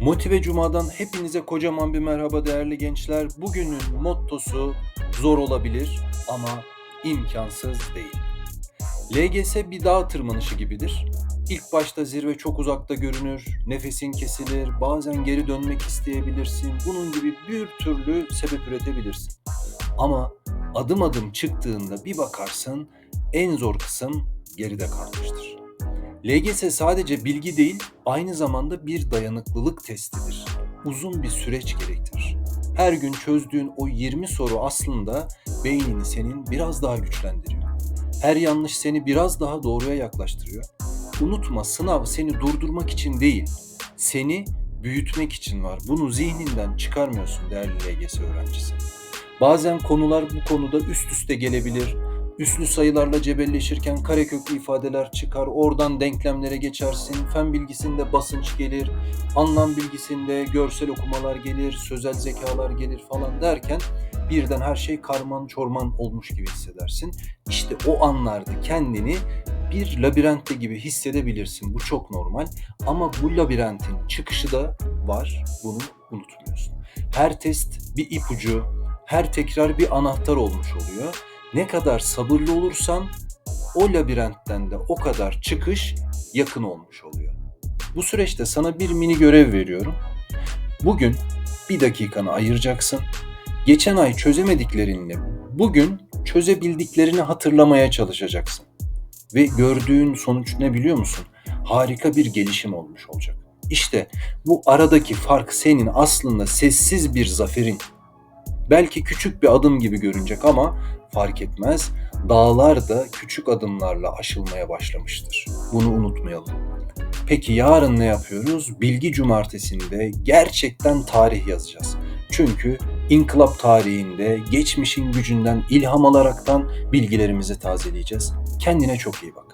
Motive Cuma'dan hepinize kocaman bir merhaba değerli gençler. Bugünün mottosu zor olabilir ama imkansız değil. LGS bir dağ tırmanışı gibidir. İlk başta zirve çok uzakta görünür, nefesin kesilir, bazen geri dönmek isteyebilirsin. Bunun gibi bir türlü sebep üretebilirsin. Ama adım adım çıktığında bir bakarsın en zor kısım geride kalmıştır. LGS sadece bilgi değil, aynı zamanda bir dayanıklılık testidir. Uzun bir süreç gerektirir. Her gün çözdüğün o 20 soru aslında beynini senin biraz daha güçlendiriyor. Her yanlış seni biraz daha doğruya yaklaştırıyor. Unutma sınav seni durdurmak için değil, seni büyütmek için var. Bunu zihninden çıkarmıyorsun değerli LGS öğrencisi. Bazen konular bu konuda üst üste gelebilir. Üslü sayılarla cebelleşirken kareköklü ifadeler çıkar. Oradan denklemlere geçersin. Fen bilgisinde basınç gelir. Anlam bilgisinde görsel okumalar gelir. Sözel zekalar gelir falan derken birden her şey karman çorman olmuş gibi hissedersin. İşte o anlarda kendini bir labirentte gibi hissedebilirsin. Bu çok normal. Ama bu labirentin çıkışı da var. Bunu unutmuyorsun. Her test bir ipucu, her tekrar bir anahtar olmuş oluyor. Ne kadar sabırlı olursan o labirentten de o kadar çıkış yakın olmuş oluyor. Bu süreçte sana bir mini görev veriyorum. Bugün bir dakikanı ayıracaksın. Geçen ay çözemediklerini bugün çözebildiklerini hatırlamaya çalışacaksın. Ve gördüğün sonuç ne biliyor musun? Harika bir gelişim olmuş olacak. İşte bu aradaki fark senin aslında sessiz bir zaferin. Belki küçük bir adım gibi görünecek ama fark etmez. Dağlar da küçük adımlarla aşılmaya başlamıştır. Bunu unutmayalım. Peki yarın ne yapıyoruz? Bilgi Cumartesi'nde gerçekten tarih yazacağız. Çünkü inkılap tarihinde geçmişin gücünden ilham alaraktan bilgilerimizi tazeleyeceğiz. Kendine çok iyi bak.